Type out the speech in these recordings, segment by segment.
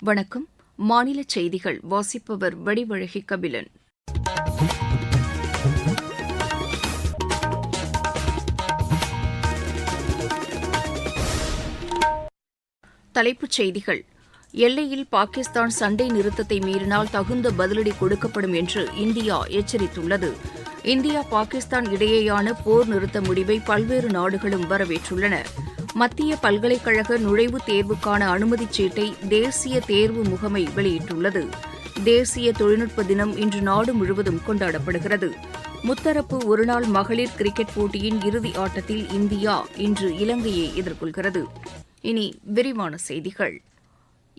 வணக்கம். மாநில செய்திகள் வாசிப்பவர் வடிவழகி கபிலன். தலைப்புச் செய்திகள். எல்லையில் பாகிஸ்தான் சண்டை நிறுத்தத்தை மீறினால் தகுந்த பதிலடி கொடுக்கப்படும் என்று இந்தியா எச்சரித்துள்ளது. இந்தியா பாகிஸ்தான் இடையேயான போர் நிறுத்த முடிவை பல்வேறு நாடுகளும் வரவேற்றுள்ளன. மத்திய பல்கலைக்கழக நுழைவுத் தேர்வுக்கான அனுமதிச் சீட்டை தேசிய தேர்வு முகமை வெளியிட்டுள்ளது. தேசிய தொழில்நுட்ப தினம் இன்று நாடு முழுவதும் கொண்டாடப்படுகிறது. முத்தரப்பு ஒருநாள் மகளிர் கிரிக்கெட் போட்டியின் இறுதி ஆட்டத்தில் இந்தியா இன்று இலங்கையை எதிர்கொள்கிறது. இனி விரிவான செய்திகள்.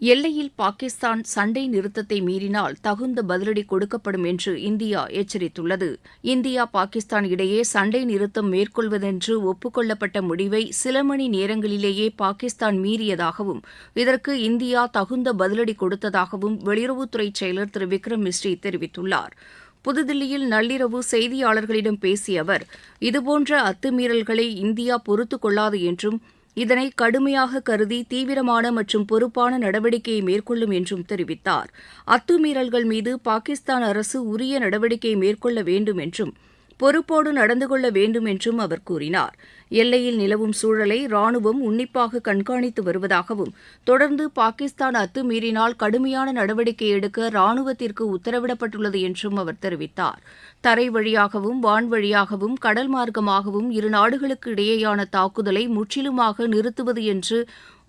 எல்லையில் பாகிஸ்தான் சண்டை நிறுத்தத்தை மீறினால் தகுந்த பதிலடி கொடுக்கப்படும் என்று இந்தியா எச்சரித்துள்ளது. இந்தியா பாகிஸ்தான் இடையே சண்டை நிறுத்தம் மேற்கொள்வதென்று ஒப்புக்கொள்ளப்பட்ட முடிவை சில மணி நேரங்களிலேயே பாகிஸ்தான் மீறியதாகவும் இதற்கு இந்தியா தகுந்த பதிலடி கொடுத்ததாகவும் வெளியுறவுத்துறை செயலர் திரு விக்ரம் மிஸ்ரி தெரிவித்துள்ளார். புதுதில்லியில் நள்ளிரவு செய்தியாளர்களிடம் பேசிய அவர் இதுபோன்ற அத்துமீறல்களை இந்தியா பொறுத்துக் கொள்ளாது என்றும் இதனை கடுமையாக கருதி தீவிரமான மற்றும் பொறுப்பான நடவடிக்கையை மேற்கொள்ளும் என்றும் தெரிவித்தார். அத்துமீறல்கள் மீது பாகிஸ்தான் அரசு உரிய நடவடிக்கை மேற்கொள்ள வேண்டும் என்றும் பொறுப்போடு நடந்து கொள்ள வேண்டும் என்றும் அவர் கூறினார். எல்லையில் நிலவும் சூழலை ராணுவம் உன்னிப்பாக கண்காணித்து வருவதாகவும் தொடர்ந்து பாகிஸ்தான் அத்துமீறினால் கடுமையான நடவடிக்கை எடுக்க ராணுவத்திற்கு உத்தரவிடப்பட்டுள்ளது என்றும் அவர் தெரிவித்தார். தரை வழியாகவும் வான் வழியாகவும் கடல் மார்க்கமாகவும் இரு நாடுகளுக்கு இடையேயான தாக்குதலை முற்றிலுமாக நிறுத்துவது என்று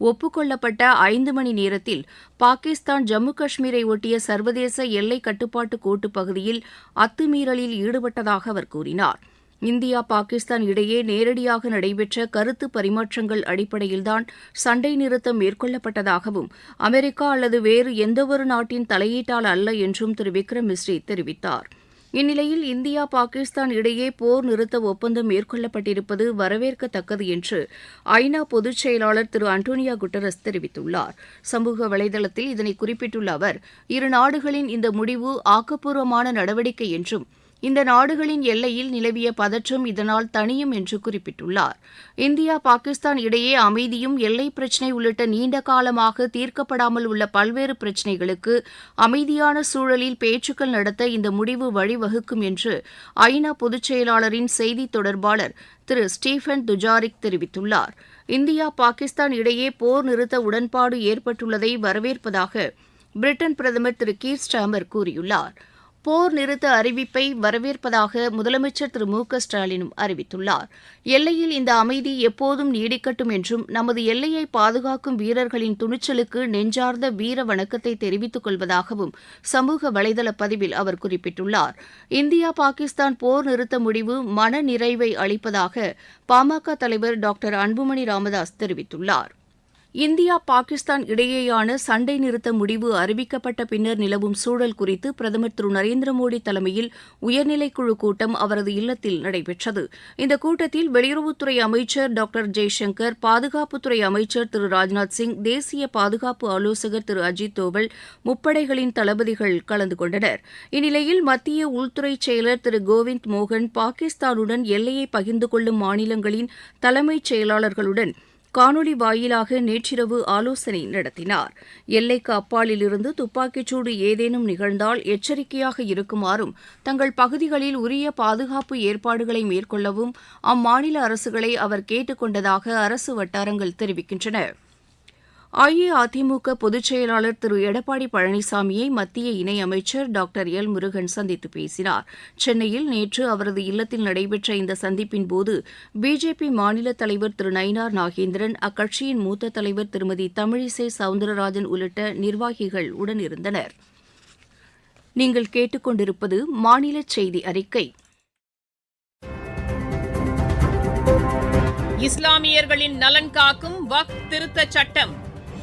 ஒப்புக்கொள்ளப்பட்ட ஐந்து மணி நேரத்தில் பாகிஸ்தான் ஜம்மு காஷ்மீரை ஒட்டிய சர்வதேச எல்லை கட்டுப்பாட்டு கோட்டு பகுதியில் அத்துமீறலில் ஈடுபட்டதாக அவர் கூறினார். இந்தியா பாகிஸ்தான் இடையே நேரடியாக நடைபெற்ற கருத்து பரிமாற்றங்கள் அடிப்படையில்தான் சண்டை நிறுத்தம் மேற்கொள்ளப்பட்டதாகவும் அமெரிக்கா அல்லது வேறு எந்தவொரு நாட்டின் தலையீட்டால் அல்ல என்றும் திரு விக்ரம் மிஸ்ரி தெரிவித்தார். இந்நிலையில் இந்தியா பாகிஸ்தான் இடையே போர் நிறுத்த ஒப்பந்தம் மேற்கொள்ளப்பட்டிருப்பது வரவேற்கத்தக்கது என்று ஐநா பொதுச் செயலாளர் திரு அண்டோனியா குட்டரஸ் தெரிவித்துள்ளார். சமூக வலைதளத்தில் இதனை குறிப்பிட்டுள்ள அவர் இரு நாடுகளின் இந்த முடிவு ஆக்கப்பூர்வமான நடவடிக்கை என்றும் இந்த நாடுகளின் எல்லையில் நிலவிய பதற்றம் இதனால் தணியும் என்று குறிப்பிட்டுள்ளார். இந்தியா பாகிஸ்தான் இடையே அமைதியும் எல்லை பிரச்சினை உள்ளிட்ட நீண்ட காலமாக தீர்க்கப்படாமல் உள்ள பல்வேறு பிரச்சினைகளுக்கு அமைதியான சூழலில் பேச்சுக்கள் நடத்த இந்த முடிவு வழிவகுக்கும் என்று ஐநா பொதுச் செயலாளரின் செய்தி தொடர்பாளர் திரு ஸ்டீஃபன் துஜாரிக் தெரிவித்துள்ளார். இந்தியா பாகிஸ்தான் இடையே போர் நிறுத்த உடன்பாடு ஏற்பட்டுள்ளதை வரவேற்பதாக பிரிட்டன் பிரதமர் திரு கீர் ஸ்டாமர் கூறியுள்ளார். போர் நிறுத்த அறிவிப்பை வரவேற்பதாக முதலமைச்சர் திரு மு க ஸ்டாலினும் அறிவித்துள்ளார். எல்லையில் இந்த அமைதி எப்போதும் நீடிக்கட்டும் என்றும் நமது எல்லையை பாதுகாக்கும் வீரர்களின் துணிச்சலுக்கு நெஞ்சார்ந்த வீர வணக்கத்தை தெரிவித்துக் கொள்வதாகவும் சமூக வலைதள பதிவில் அவர் குறிப்பிட்டுள்ளார். இந்தியா பாகிஸ்தான் போர் நிறுத்த முடிவு மன நிறைவை அளிப்பதாக பாமக தலைவர் டாக்டர் அன்புமணி ராமதாஸ் தெரிவித்துள்ளார். இந்தியா பாகிஸ்தான் இடையேயான சண்டை நிறுத்த முடிவு அறிவிக்கப்பட்ட பின்னர் நிலவும் சூழல் குறித்து பிரதமர் திரு. நரேந்திர மோடி தலைமையில் உயர்நிலைக்குழு கூட்டம் அவரது இல்லத்தில் நடைபெற்றது. இந்த கூட்டத்தில் வெளியுறவுத்துறை அமைச்சர் டாக்டர் ஜெய்சங்கர் பாதுகாப்புத்துறை அமைச்சர் திரு. ராஜ்நாத் சிங் தேசிய பாதுகாப்பு ஆலோசகர் திரு. அஜித் தோவல் முப்படைகளின் தளபதிகள் கலந்து கொண்டனர். இந்நிலையில் மத்திய உள்துறை செயலர் திரு. கோவிந்த் மோகன் பாகிஸ்தானுடன் எல்லையை பகிர்ந்து கொள்ளும் மாநிலங்களின் தலைமைச் செயலாளர்களுடன் காணொலி வாயிலாக நேற்றிரவு ஆலோசனை நடத்தினார். எல்லைக்கு அப்பாலிலிருந்து துப்பாக்கிச்சூடு ஏதேனும் நிகழ்ந்தால் எச்சரிக்கையாக இருக்குமாறும் தங்கள் பகுதிகளில் உரிய பாதுகாப்பு ஏற்பாடுகளை மேற்கொள்ளவும் அம்மாநில அரசுகளை அவர் கேட்டுக் கொண்டதாக அரசு வட்டாரங்கள் தெரிவிக்கின்றன. அஇஅதிமுக பொதுச் செயலாளர் திரு. எடப்பாடி பழனிசாமியை மத்திய இணையமைச்சர் டாக்டர் எல். முருகன் சந்தித்து பேசினார். சென்னையில் நேற்று அவரது இல்லத்தில் நடைபெற்ற இந்த சந்திப்பின்போது பிஜேபி மாநில தலைவர் திரு. நயினார் நாகேந்திரன் அக்கட்சியின் மூத்த தலைவர் திருமதி தமிழிசை சவுந்தரராஜன் உள்ளிட்ட நிர்வாகிகள் உடனிருந்தனர். நீங்கள் கேட்டுக்கொண்டிருப்பது மாநில செய்தி அறிக்கை. இஸ்லாமியர்களின் நலன் காக்கும் வக் திருத்த சட்டம்.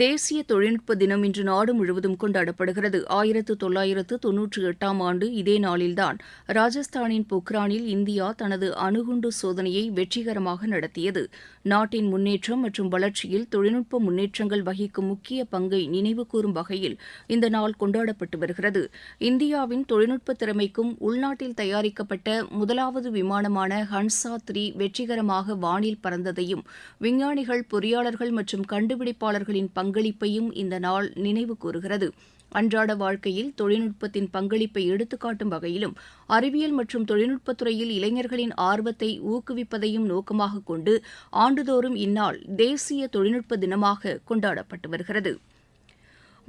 தேசிய தொழில்நுட்ப தினம் இன்று நாடு முழுவதும் கொண்டாடப்படுகிறது. ஆயிரத்து தொள்ளாயிரத்து தொன்னூற்றி எட்டாம் ஆண்டு இதே நாளில்தான் ராஜஸ்தானின் பொக்ரானில் இந்தியா தனது அணுகுண்டு சோதனையை வெற்றிகரமாக நடத்தியது. நாட்டின் முன்னேற்றம் மற்றும் வளர்ச்சியில் தொழில்நுட்ப முன்னேற்றங்கள் வகிக்கும் முக்கிய பங்கை நினைவுகூரும் வகையில் இந்த நாள் கொண்டாடப்பட்டு வருகிறது. இந்தியாவின் தொழில்நுட்ப திறமைக்கும் உள்நாட்டில் தயாரிக்கப்பட்ட முதலாவது விமானமான ஹன்சா த்ரீ வெற்றிகரமாக வானில் பறந்ததையும் விஞ்ஞானிகள் பொறியாளர்கள் மற்றும் கண்டுபிடிப்பாளர்களின் பங்களிப்பையும் இந்த நாள் நினைவு கூறுகிறது. அன்றாட வாழ்க்கையில் தொழில்நுட்பத்தின் பங்களிப்பை எடுத்துக்காட்டும் வகையிலும் அறிவியல் மற்றும் தொழில்நுட்பத்துறையில் இளைஞர்களின் ஆர்வத்தை ஊக்குவிப்பதையும் நோக்கமாக கொண்டு ஆண்டுதோறும் இந்நாள் தேசிய தொழில்நுட்ப தினமாக கொண்டாடப்பட்டு வருகிறது.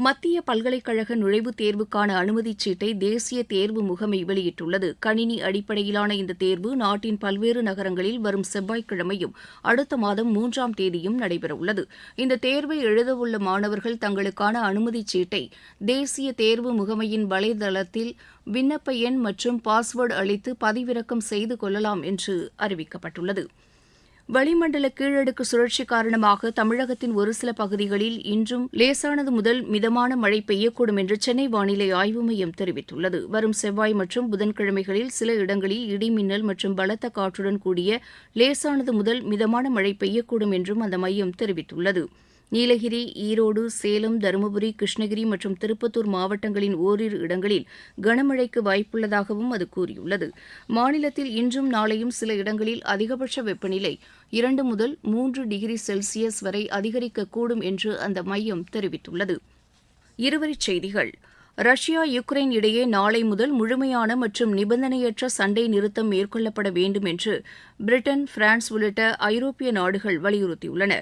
மத்திய பல்கலைக்கழக நுழைவுத் தேர்வுக்கான அனுமதிச் சீட்டை தேசிய தேர்வு முகமை வெளியிட்டுள்ளது. கணினி அடிப்படையிலான இந்த தேர்வு நாட்டின் பல்வேறு நகரங்களில் வரும் செவ்வாய்க்கிழமையும் அடுத்த மாதம் மூன்றாம் தேதியும் நடைபெறவுள்ளது. இந்த தேர்வை எழுதவுள்ள மாணவர்கள் தங்களுக்கான அனுமதிச் சீட்டை தேசிய தேர்வு முகமையின் வலைதளத்தில் விண்ணப்ப எண் மற்றும் பாஸ்வேர்டு அளித்து பதிவிறக்கம் செய்து கொள்ளலாம் என்று அறிவிக்கப்பட்டுள்ளது. வளிமண்டல கீழடுக்கு சுழற்சி காரணமாக தமிழகத்தின் ஒரு சில பகுதிகளில் இன்றும் லேசானது முதல் மிதமான மழை பெய்யக்கூடும் என்று சென்னை வானிலை ஆய்வு மையம் தெரிவித்துள்ளது. வரும் செவ்வாய் மற்றும் புதன்கிழமைகளில் சில இடங்களில் இடி மின்னல் மற்றும் பலத்த காற்றுடன் கூடிய லேசானது முதல் மிதமான மழை பெய்யக்கூடும் என்றும் அந்த மையம் தெரிவித்துள்ளது. நீலகிரி ஈரோடு சேலம் தருமபுரி கிருஷ்ணகிரி மற்றும் திருப்பத்தூர் மாவட்டங்களின் ஓரிரு இடங்களில் கனமழைக்கு வாய்ப்புள்ளதாகவும் அது கூறியுள்ளது. மாநிலத்தில் இன்றும் நாளையும் சில இடங்களில் அதிகபட்ச வெப்பநிலை இரண்டு முதல் மூன்று டிகிரி செல்சியஸ் வரை அதிகரிக்கக்கூடும் என்று அந்த மையம் தெரிவித்துள்ளது. இருவரிச் செய்திகள். ரஷ்யா யுக்ரைன் இடையே நாளை முதல் முழுமையான மற்றும் நிபந்தனையற்ற சண்டை நிறுத்தம் மேற்கொள்ளப்பட வேண்டும் என்று பிரிட்டன் பிரான்ஸ் உள்ளிட்ட ஐரோப்பிய நாடுகள் வலியுறுத்தியுள்ளன.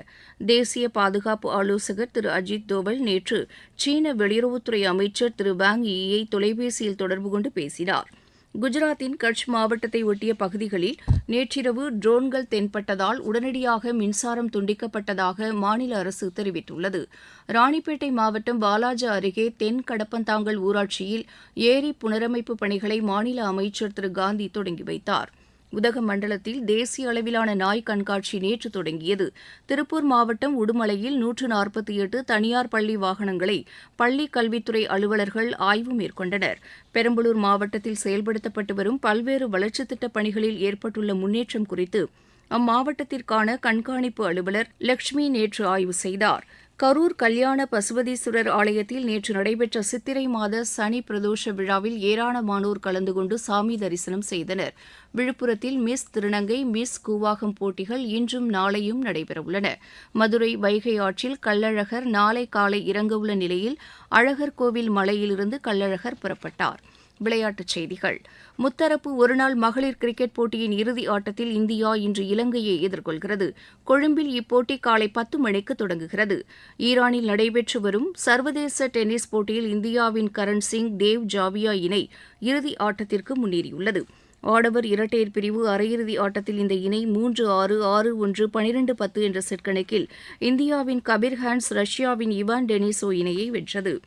தேசிய பாதுகாப்பு ஆலோசகர் திரு அஜித் தோவல் நேற்று சீன வெளியுறவுத்துறை அமைச்சர் திரு வாங் ஈயை தொலைபேசியில் தொடர்பு கொண்டு பேசினார். குஜராத்தின் கட்ச் மாவட்டத்தை ஒட்டிய பகுதிகளில் நேற்றிரவு ட்ரோன்கள் தென்பட்டதால் உடனடியாக மின்சாரம் துண்டிக்கப்பட்டதாக மாநில அரசு தெரிவித்துள்ளது. ராணிப்பேட்டை மாவட்டம் வாலாஜா அருகே தென் கடப்பந்தாங்கல் ஊராட்சியில் ஏரி புனரமைப்பு பணிகளை மாநில அமைச்சர் திரு காந்தி தொடங்கி வைத்தார். உதகமண்டலத்தில் தேசிய அளவிலான நாய் கண்காட்சி நேற்று தொடங்கியது. திருப்பூர் மாவட்டம் உடுமலையில் நூற்று நாற்பத்தி எட்டு தனியார் பள்ளி வாகனங்களை பள்ளி கல்வித்துறை அலுவலர்கள் ஆய்வு மேற்கொண்டனர். பெரம்பலூர் மாவட்டத்தில் செயல்படுத்தப்பட்டு வரும் பல்வேறு வளர்ச்சித் திட்டப் பணிகளில் ஏற்பட்டுள்ள முன்னேற்றம் குறித்து அம்மாவட்டத்திற்கான கண்காணிப்பு அலுவலர் லட்சுமி நேற்று ஆய்வு செய்தார். கரூர் கல்யாண பசுபதீஸ்வரர் ஆலயத்தில் நேற்று நடைபெற்ற சித்திரை மாத சனி பிரதோஷ விழாவில் ஏராளமானோர் கலந்து கொண்டு சாமி தரிசனம் செய்தனர். விழுப்புரத்தில் மிஸ் திருநங்கை மிஸ் கூவாகம் போட்டிகள் இன்றும் நாளையும் நடைபெறவுள்ளன. மதுரை வைகை ஆற்றில் கள்ளழகர் நாளை காலை இறங்கவுள்ள நிலையில் அழகர் கோவில் மலையிலிருந்து கள்ளழகர் புறப்பட்டார். விளையாட்டுச் செய்திகள். முத்தரப்பு ஒருநாள் மகளிர் கிரிக்கெட் போட்டியின் இறுதி ஆட்டத்தில் இந்தியா இன்று இலங்கையை எதிர்கொள்கிறது. கொழும்பில் இப்போட்டி காலை பத்து மணிக்கு தொடங்குகிறது. ஈரானில் நடைபெற்று வரும் சர்வதேச டென்னிஸ் போட்டியில் இந்தியாவின் கரண் சிங் தேவ் ஜாவியா இணை இறுதி ஆட்டத்திற்கு முன்னேறியுள்ளது. ஆடவர் இரட்டையர் பிரிவு அரையிறுதி ஆட்டத்தில் இந்த இணை மூன்று ஆறு ஆறு ஒன்று பனிரெண்டு பத்து என்ற செட் கணக்கில் இந்தியாவின் கபிர் ஹான்ஸ் ரஷ்யாவின் இவான் டெனிசோ இணையை வென்றது.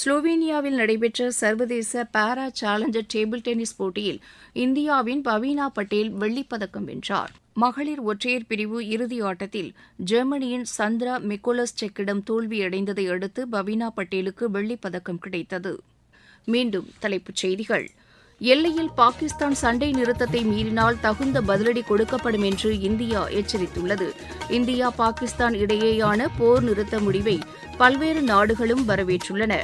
ஸ்லோவேனியாவில் நடைபெற்ற சர்வதேச பாரா சேலஞ்சர் டேபிள் டென்னிஸ் போட்டியில் இந்தியாவின் பவீனா பட்டேல் வெள்ளிப்பதக்கம் வென்றார். மகளிர் ஒற்றையர் பிரிவு இறுதி ஆட்டத்தில் ஜெர்மனியின் சந்திரா மிக்கோலஸ் செக்கிடம் தோல்வியடைந்ததை அடுத்து பவீனா பட்டேலுக்கு வெள்ளிப்பதக்கம் கிடைத்தது. மீண்டும் தலைப்புச் செய்திகள். எல்லையில் பாகிஸ்தான் சண்டை நிறுத்தத்தை மீறினால் தகுந்த பதிலடி கொடுக்கப்படும் என்று இந்தியா எச்சரித்துள்ளது. இந்தியா பாகிஸ்தான் இடையேயான போர் நிறுத்த முடிவை பல்வேறு நாடுகளும் வரவேற்றுள்ளன.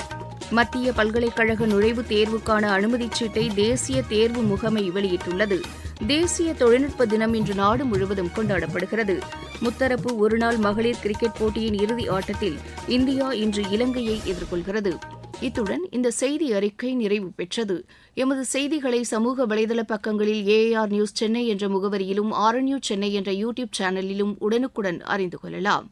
மத்திய பல்கலைக்கழக நுழைவுத் தேர்வுக்கான அனுமதிச் சீட்டை தேசிய தேர்வு முகமை வெளியிட்டுள்ளது. தேசிய தொழில்நுட்ப தினம் இன்று நாடு முழுவதும் கொண்டாடப்படுகிறது. முத்தரப்பு ஒருநாள் மகளிர் கிரிக்கெட் போட்டியின் இறுதி ஆட்டத்தில் இந்தியா இன்று இலங்கையை எதிர்கொள்கிறது. இத்துடன் இந்த செய்தி அறிக்கை நிறைவு பெற்றது. எமது செய்திகளை சமூக வலைதள பக்கங்களில் ஏஆர் நியூஸ் சென்னை என்ற முகவரியிலும் ஆர் சென்னை என்ற யூடியூப் சேனலிலும் உடனுக்குடன் அறிந்து கொள்ளலாம்.